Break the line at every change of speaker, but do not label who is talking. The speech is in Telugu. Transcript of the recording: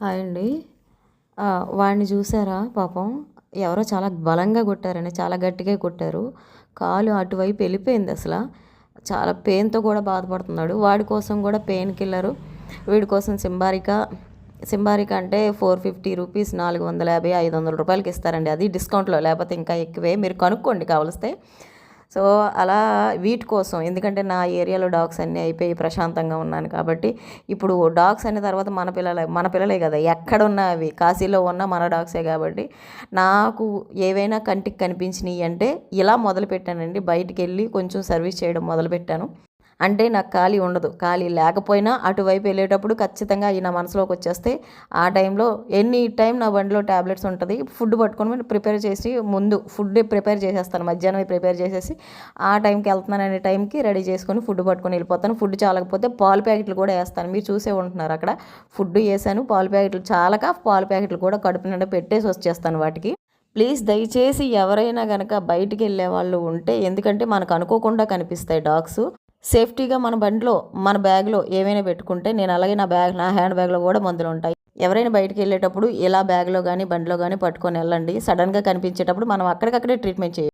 హాయ్ అండి. వాడిని చూసారా పాపం? ఎవరో చాలా బలంగా కొట్టారండి చాలా గట్టిగా కొట్టారు. కాలు అటువైపు వెళ్ళిపోయింది అసలు. చాలా పెయిన్తో కూడా బాధపడుతున్నాడు. వాడి కోసం కూడా పెయిన్ కిల్లరు వీడి కోసం సింబారిక. సింబారిక అంటే ఫోర్ ఫిఫ్టీ రూపీస్ నాలుగు వందల యాభై ఐదు వందల రూపాయలకి ఇస్తారండి. అది డిస్కౌంట్లో లేకపోతే ఇంకా ఎక్కువే. మీరు కనుక్కోండి కావలిస్తే. సో అలా వీటి కోసం ఎందుకంటే నా ఏరియాలో డాగ్స్ అన్నీ అయిపోయి ప్రశాంతంగా ఉన్నాను కాబట్టి ఇప్పుడు డాగ్స్ అనే తర్వాత మన పిల్లలే మన పిల్లలే కదా ఎక్కడున్నా అవి కాశీలో ఉన్న మన డాగ్సే కాబట్టి నాకు ఏవైనా కంటికి కనిపించినాయి అంటే ఇలా మొదలు పెట్టానండి బయటికి వెళ్ళి కొంచెం సర్వీస్ చేయడం మొదలుపెట్టాను. అంటే నాకు ఖాళీ ఉండదు. ఖాళీ లేకపోయినా అటువైపు వెళ్ళేటప్పుడు ఖచ్చితంగా అవి నా మనసులోకి వచ్చేస్తే ఆ టైంలో ఎన్ని టైం నా బండిలో ట్యాబ్లెట్స్ ఉంటుంది. ఫుడ్ పట్టుకొని ప్రిపేర్ చేసి ముందు ఫుడ్ ప్రిపేర్ చేసేస్తాను. మధ్యాహ్నం ప్రిపేర్ చేసేసి ఆ టైంకి వెళ్తున్నాను అనే టైంకి రెడీ చేసుకొని ఫుడ్ పట్టుకొని వెళ్ళిపోతాను. ఫుడ్ చాలకపోతే పాలు ప్యాకెట్లు కూడా వేస్తాను. మీరు చూసే ఉంటున్నారు అక్కడ. ఫుడ్ వేసాను. పాలు ప్యాకెట్లు చాలక పాలు ప్యాకెట్లు కూడా కడుపు నిండా పెట్టేసి వచ్చేస్తాను వాటికి. ప్లీజ్ దయచేసి ఎవరైనా కనుక బయటికి వెళ్ళే వాళ్ళు ఉంటే ఎందుకంటే మనకు అనుకోకుండా కనిపిస్తాయి డాగ్స్. సేఫ్టీగా మన బండిలో మన బ్యాగ్లో ఏమైనా పెట్టుకుంటే నేను అలాగే నా బ్యాగ్ నా హ్యాండ్ బ్యాగ్లో కూడా మందులు ఉంటాయి. ఎవరైనా బయటికి వెళ్ళేటప్పుడు ఇలా బ్యాగ్లో కానీ బండిలో కానీ పట్టుకొని వెళ్ళండి. సడన్గా కనిపించేటప్పుడు మనం అక్కడికక్కడే ట్రీట్మెంట్ చేయాలి